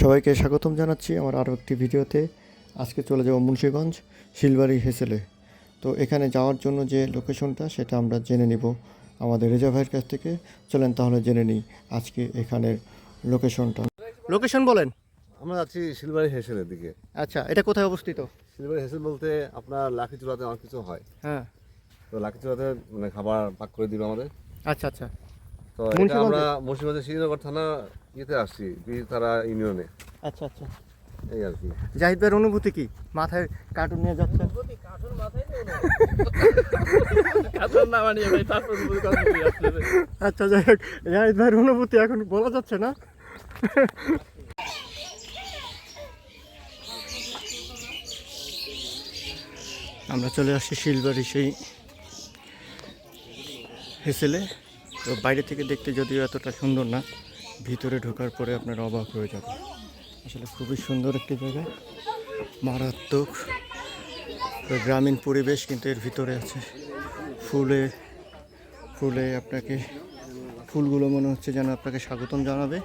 সবাইকে স্বাগতম জানাচ্ছি আমার আরও একটি ভিডিওতে। আজকে চলে যাব মুন্সীগঞ্জ শিলবাড়ি হেসেলে। তো এখানে যাওয়ার জন্য যে লোকেশনটা সেটা আমরা জেনে নিব আমাদের রেজা ভাইয়ের কাছ থেকে। চলেন তাহলে জেনে নিই আজকে এখানের লোকেশনটা। লোকেশন বলেন। আমরা যাচ্ছি শিলবাড়ি হেসেলের দিকে। আচ্ছা এটা কোথায় অবস্থিত? শিলবাড়ি হেসেল বলতে আপনার লাখি চূড়াতে অনেক কিছু হয়। হ্যাঁ। তো লাখি চূড়াতে মানে খাবার পাক করে দিবে আমাদের। আচ্ছা আচ্ছা। তো এটা আমরা মুন্সিগঞ্জের শ্রীনগর থানা ইয়েতে আসছি তারা ইউনিয়নে। আচ্ছা আচ্ছা। এই আর কি। জাহিদ ভাইয়ের অনুভূতি কি? মাথায় কার্টুন নিয়ে আসলে আচ্ছা যাই হোক জাহিদ ভাইয়ের অনুভূতি এখন বলা যাচ্ছে না। আমরা চলে আসছি শিলবাড়ি সেই হেসেলে। তো বাইরে থেকে দেখতে যদিও এতটা সুন্দর না, ভিতরে ঢোকার পরে আপনারা অবাক হয়ে যাবে আসলে খুবই সুন্দর একটি জায়গা। মারাত্মক গ্রামীণ পরিবেশ কিন্তু এর ভিতরে আছে। ফুলে ফুলে আপনাকে, ফুলগুলো মনে হচ্ছে যেন আপনাকে স্বাগতম জানাবে।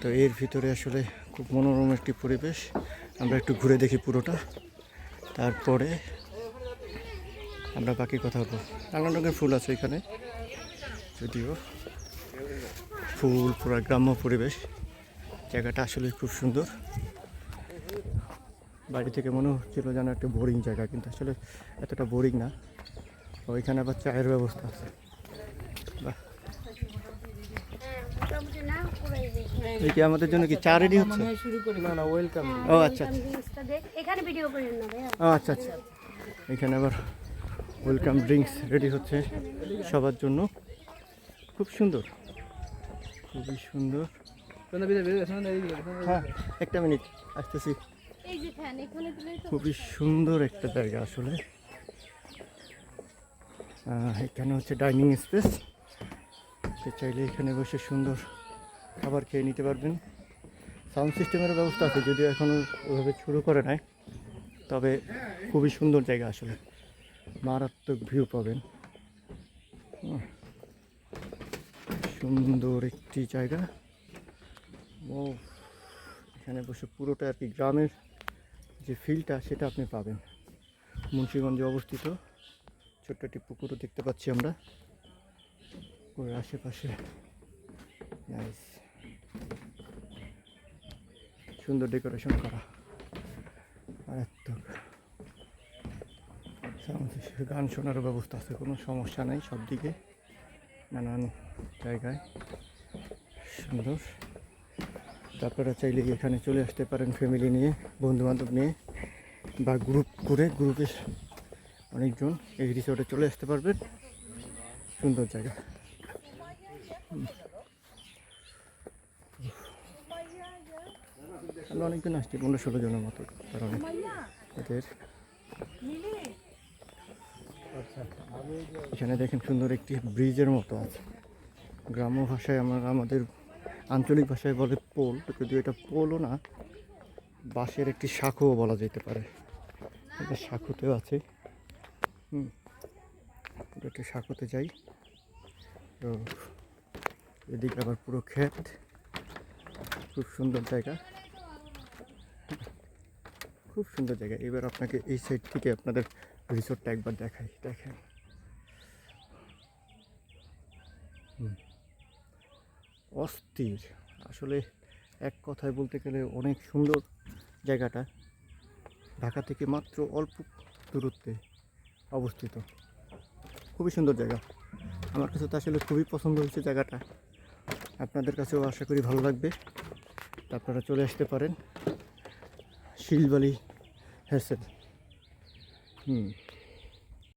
তো এর ভিতরে আসলে খুব মনোরম একটি পরিবেশ। আমরা একটু ঘুরে দেখি পুরোটা। তারপরে আমরা বাকি কথা বলব। নানান রঙের ফুল আছে এখানে। যদিও ফুল পুরো গ্রাম্য পরিবেশ। জায়গাটা আসলে খুব সুন্দর। বাড়ি থেকে মনে হচ্ছিল যেন একটা বোরিং জায়গা কিন্তু আসলে এতটা বোরিং না। ওইখানে আবার চায়ের ব্যবস্থা আছে। বাহ। এই কি আমাদের জন্য কি চা রেডি হচ্ছে? না না ওয়েলকাম ও আচ্ছা আচ্ছা। এখানে ভিডিও করেন না ও আচ্ছা আচ্ছা। এখানে আবার ওয়েলকাম ড্রিঙ্কস রেডি হচ্ছে সবার জন্য। খুব সুন্দর। খুবই সুন্দর। হ্যাঁ একটা মিনিট আসতেছি। খুবই সুন্দর। একটা জায়গা আসলে। এখানে হচ্ছে ডাইনিং স্পেস। চাইলে এখানে বসে সুন্দর খাবার খেয়ে নিতে পারবেন। সাউন্ড সিস্টেমের ব্যবস্থা আছে যদিও এখনও ওইভাবে শুরু করে নাই। তবে খুবই সুন্দর জায়গা আসলে। মারাত্মক ভিউ পাবেন। হুম। সুন্দর একটি জায়গা। ও এখানে বসে পুরোটা আর কি গ্রামের যে ফিলটা সেটা আপনি পাবেন। মুন্সীগঞ্জে অবস্থিত ছোট্ট একটি পুকুরও দেখতে পাচ্ছি আমরা। ওর আশেপাশে সুন্দর ডেকোরেশন করা। মারাত্মক গান শোনারও ব্যবস্থা আছে, কোনো সমস্যা নেই সব দিকে নানান জায়গায় সুন্দর তারপরে চাইলে এখানে চলে আসতে পারেন ফ্যামিলি নিয়ে বন্ধু বান্ধব নিয়ে, বা গ্রুপ করে গ্রুপে অনেকজন এই রিসোর্টে চলে আসতে পারবেন সুন্দর জায়গা। আমরা অনেকজন আসছি, পনেরো ষোলো জনের মতো, কারণ এদের এখানে দেখেন সুন্দর একটি ব্রিজের মতো আছে। গ্রাম্য ভাষায় আমরা আমাদের আঞ্চলিক ভাষায় বলে পোল, যদিও এটা পোলও না, বাঁশের একটি শাখও বলা যেতে পারে। এটা শাখুতেও আছে। হুম একটি শাখুতে যাই। তো এদিকে আবার পুরো ক্ষেত। খুব সুন্দর জায়গা। খুব সুন্দর জায়গা। এবার আপনাকে এই সাইড থেকে আপনাদের রিসোর্টটা একবার দেখাই, দেখেন। অস্থির। আসলে এক কথায় বলতে গেলে অনেক সুন্দর জায়গাটা। ঢাকা থেকে মাত্র অল্প দূরত্বে অবস্থিত। খুবই সুন্দর জায়গা। আমার কাছে তো আসলে খুবই পছন্দ হয়েছে জায়গাটা। আপনাদের কাছেও আশা করি ভালো লাগবে। আপনারা চলে আসতে পারেন। শিলবালি হেসেল। হুম